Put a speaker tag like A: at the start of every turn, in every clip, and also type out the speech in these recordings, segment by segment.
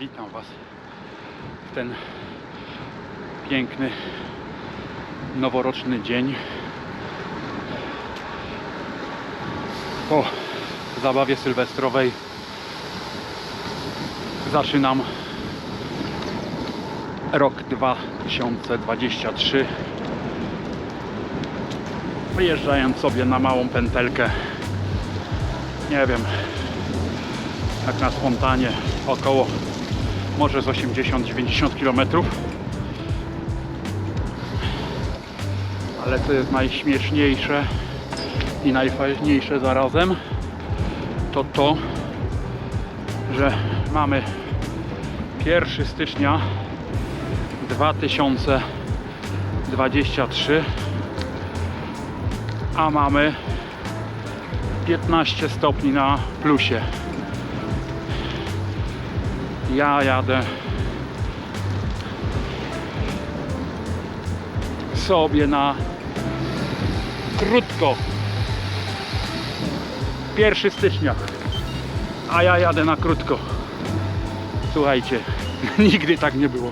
A: Witam Was w ten piękny noworoczny dzień. Po zabawie sylwestrowej zaczynam rok 2023 wyjeżdżając sobie na małą pętelkę nie wiem jak na spontanie około może z 80-90 km ale co jest najśmieszniejsze i najfajniejsze zarazem. To to że mamy 1 stycznia 2023 a mamy 15 stopni na plusie ja jadę sobie na krótko. 1 stycznia a ja jadę na krótko. Słuchajcie nigdy tak nie było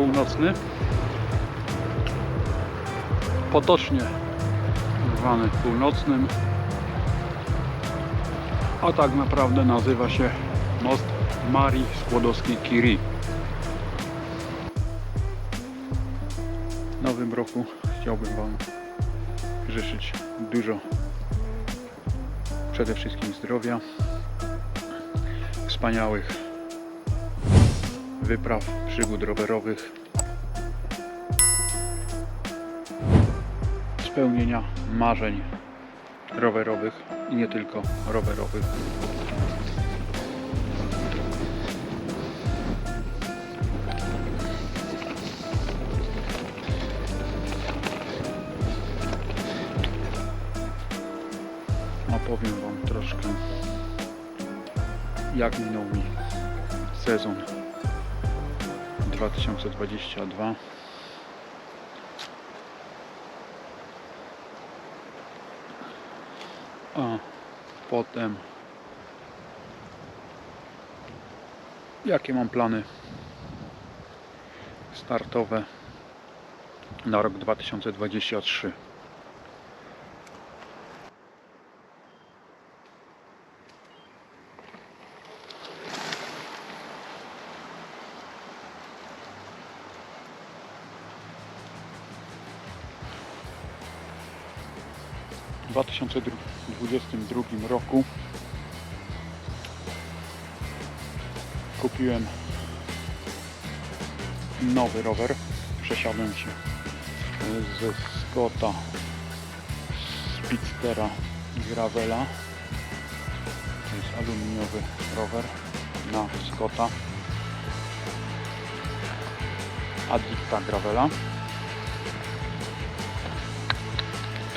A: północny. Potocznie zwany północnym. A tak naprawdę nazywa się most Marii Skłodowskiej-Curie w nowym roku chciałbym Wam życzyć dużo przede wszystkim zdrowia wspaniałych wypraw, przygód rowerowych, spełnienia marzeń rowerowych i nie tylko rowerowych. Opowiem Wam troszkę jak minął mi sezon 2022 a potem jakie mam plany startowe na rok 2023 2022 roku kupiłem nowy rower. Przesiadłem się ze Scotta Speedstera Gravela. To jest aluminiowy rower na Scotta Addicta Gravela.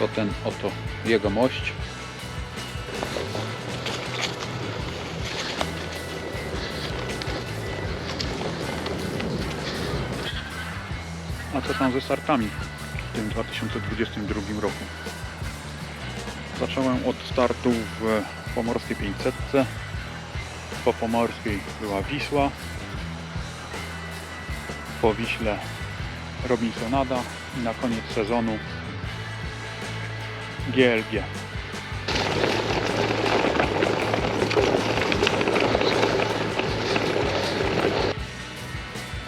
A: To ten oto jego mość. A co tam ze startami w tym 2022 roku? Zacząłem od startu w Pomorskiej 500. Po Pomorskiej była Wisła. Po Wiśle Robinsonada i na koniec sezonu GLG.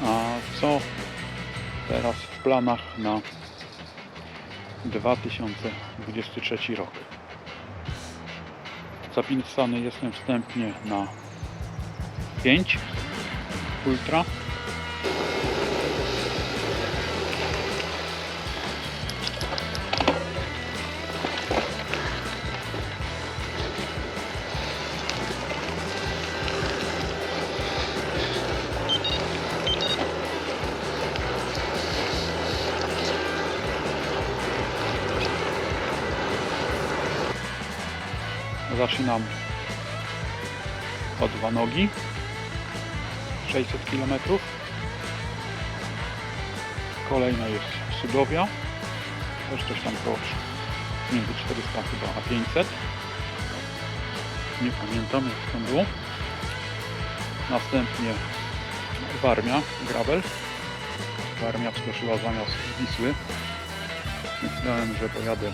A: A co teraz w planach na 2023 rok? Zapisany jestem wstępnie na 5 Ultra. Zaczynam o dwa nogi. 600 km kolejna jest Sudowia też coś tam koło między 400 chyba a 500 nie pamiętam jak tam było. Następnie Warmia, Gravel. Warmia wskoczyła zamiast Wisły. Myślałem, że pojadę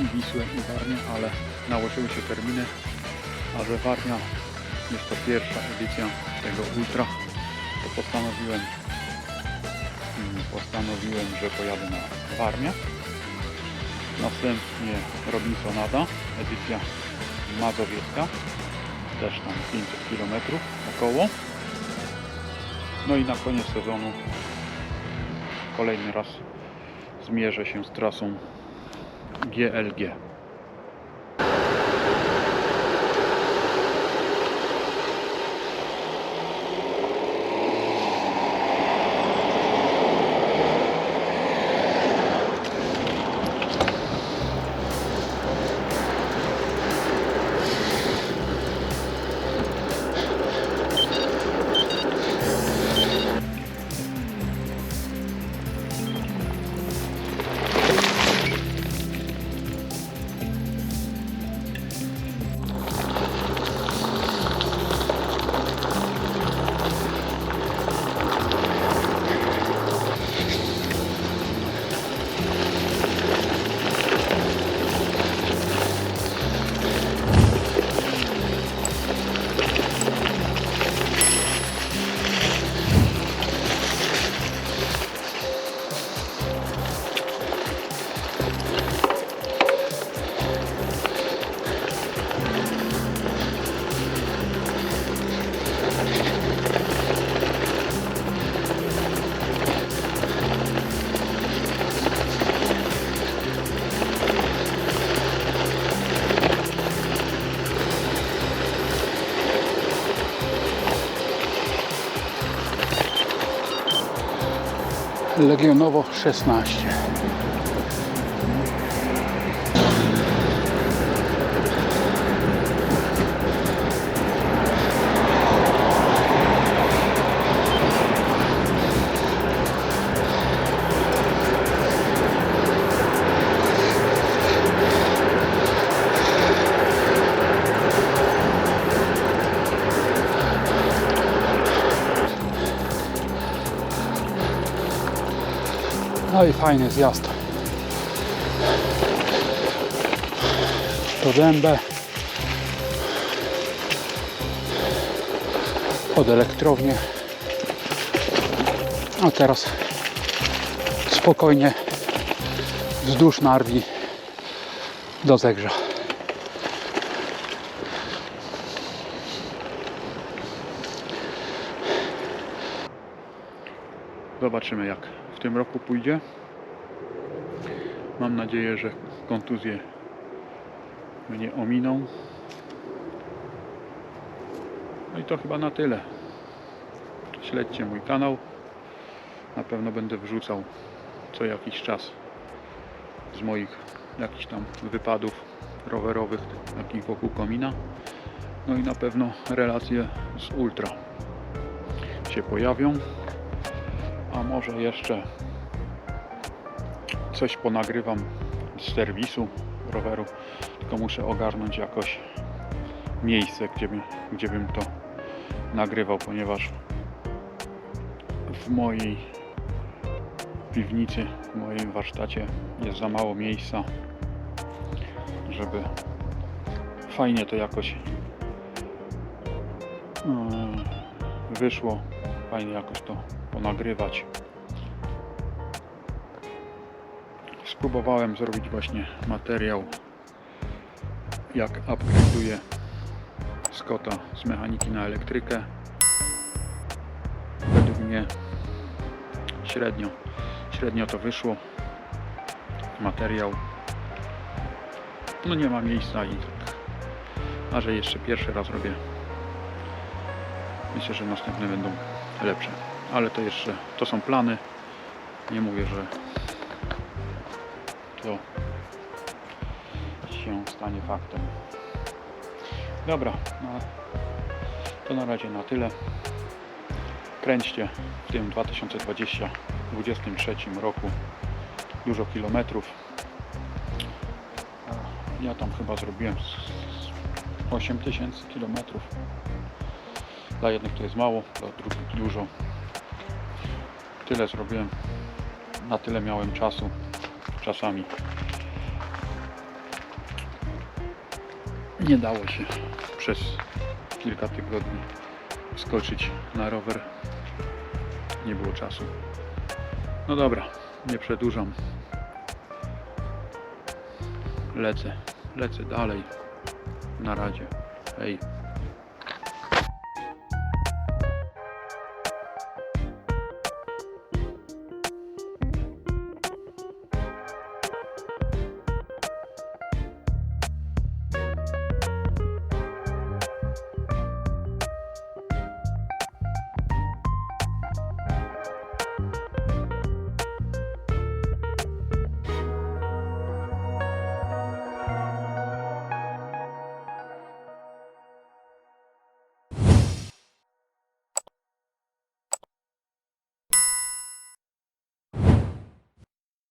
A: i Wisłę i Warmię, ale nałożyły się terminy a że Warmia jest to pierwsza edycja tego Ultra to postanowiłem mm, postanowiłem, że pojadę na Warmię następnie Robinsonada edycja mazowiecka też tam 500 km około. No i na koniec sezonu kolejny raz zmierzę się z trasą GLG Legionowo 16 No i fajny zjazd. To dębę. Pod elektrownię. A teraz spokojnie wzdłuż Narwi do Zegrza. Zobaczymy jak tym roku pójdzie. Mam nadzieję, że kontuzje mnie ominą. No i to chyba na tyle. Śledźcie mój kanał. Na pewno będę wrzucał co jakiś czas z moich jakichś tam wypadów rowerowych, takich wokół komina. No i na pewno relacje z ultra się pojawią. Może jeszcze coś ponagrywam z serwisu roweru, tylko muszę ogarnąć jakoś miejsce, gdzie, by, gdzie bym to nagrywał, ponieważ w mojej piwnicy, w moim warsztacie jest za mało miejsca, żeby fajnie to jakoś yy, wyszło, fajnie jakoś to ponagrywać. Spróbowałem zrobić właśnie materiał jak upgrade'uję Scotta z mechaniki na elektrykę. Według mnie średnio, średnio to wyszło. Materiał no nie ma miejsca i tak. A że jeszcze pierwszy raz robię. Myślę, że następne będą lepsze. Ale to jeszcze, to są plany. Nie mówię, że to się stanie faktem. Dobra, no, to na razie na tyle. Kręćcie w tym 2020 2023 roku dużo kilometrów. Ja tam chyba zrobiłem z 8000 kilometrów. Dla jednych to jest mało, dla drugich dużo. Tyle zrobiłem. Na tyle miałem czasu. Czasami nie dało się przez kilka tygodni skoczyć na rower. Nie było czasu. No dobra, nie przedłużam. Lecę, lecę dalej. Na razie. Hej.